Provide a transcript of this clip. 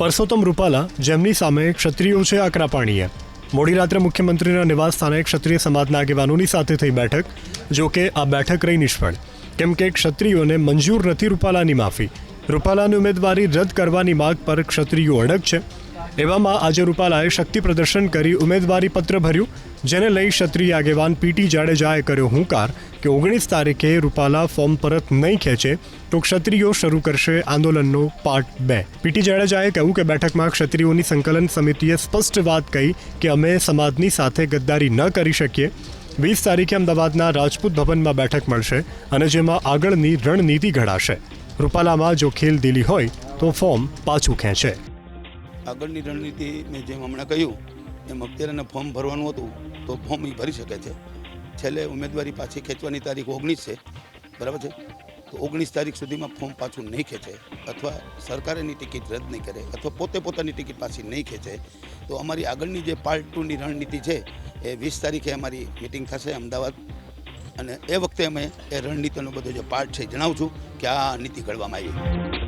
પરસોત્તમ રૂપાલા જેમની સામે ક્ષત્રિયો છે આકરા પાણીએ મોડી રાત્રે મુખ્યમંત્રીના નિવાસ સ્થાને ક્ષત્રિય સમાજના આગેવાનોની સાથે થઈ બેઠક, જો કે આ બેઠક રહી નિષ્ફળ. કેમ કે ક્ષત્રિયોને મંજૂર નથી રૂપાલાની માફી. રૂપાલાની ઉમેદવારી રદ કરવાની માગ પર ક્ષત્રિયો અડગ છે. એવામાં આજે રૂપાલાએ શક્તિ પ્રદર્શન કરી ઉમેદવારી પત્ર ભર્યું, જેને લઈ ક્ષત્રિય આગેવાન પીટી જાડેજાએ કર્યો હુંકાર કે ઓગણીસ તારીખે રૂપાલા ફોર્મ પરત નહીં ખેંચે તો ક્ષત્રિયો શરૂ કરશે આંદોલનનો પાર્ટ બે. પીટી જાડેજાએ કહ્યું કે બેઠકમાં ક્ષત્રિયોની સંકલન સમિતિએ સ્પષ્ટ વાત કહી કે અમે સમાજની સાથે ગદ્દારી ન કરી શકીએ. વીસ તારીખે અમદાવાદના રાજપૂત ભવનમાં બેઠક મળશે અને જેમાં આગળની રણનીતિ ઘડાશે. રૂપાલામાં જો ખેલદિલી હોય તો ફોર્મ પાછું ખેંચે. આગળની રણનીતિ મેં જેમ હમણાં કહ્યું, એમ અત્યારે ફોર્મ ભરવાનું હતું, તો ફોર્મ એ ભરી શકે છે. છેલ્લે ઉમેદવારી પાછી ખેંચવાની તારીખ ઓગણીસ છે, બરાબર છે? તો ઓગણીસ તારીખ સુધીમાં ફોર્મ પાછું નહીં ખેંચે, અથવા સરકાર એની ટિકિટ રદ નહીં કરે, અથવા પોતે પોતાની ટિકિટ પાછી નહીં ખેંચે, તો અમારી આગળની જે પાર્ટ ટુની રણનીતિ છે, એ વીસ તારીખે અમારી મિટિંગ થશે અમદાવાદ. અને એ વખતે અમે એ રણનીતિનો બધો જે પાર્ટ છે જણાવું છું કે આ નીતિ ઘડવામાં આવી.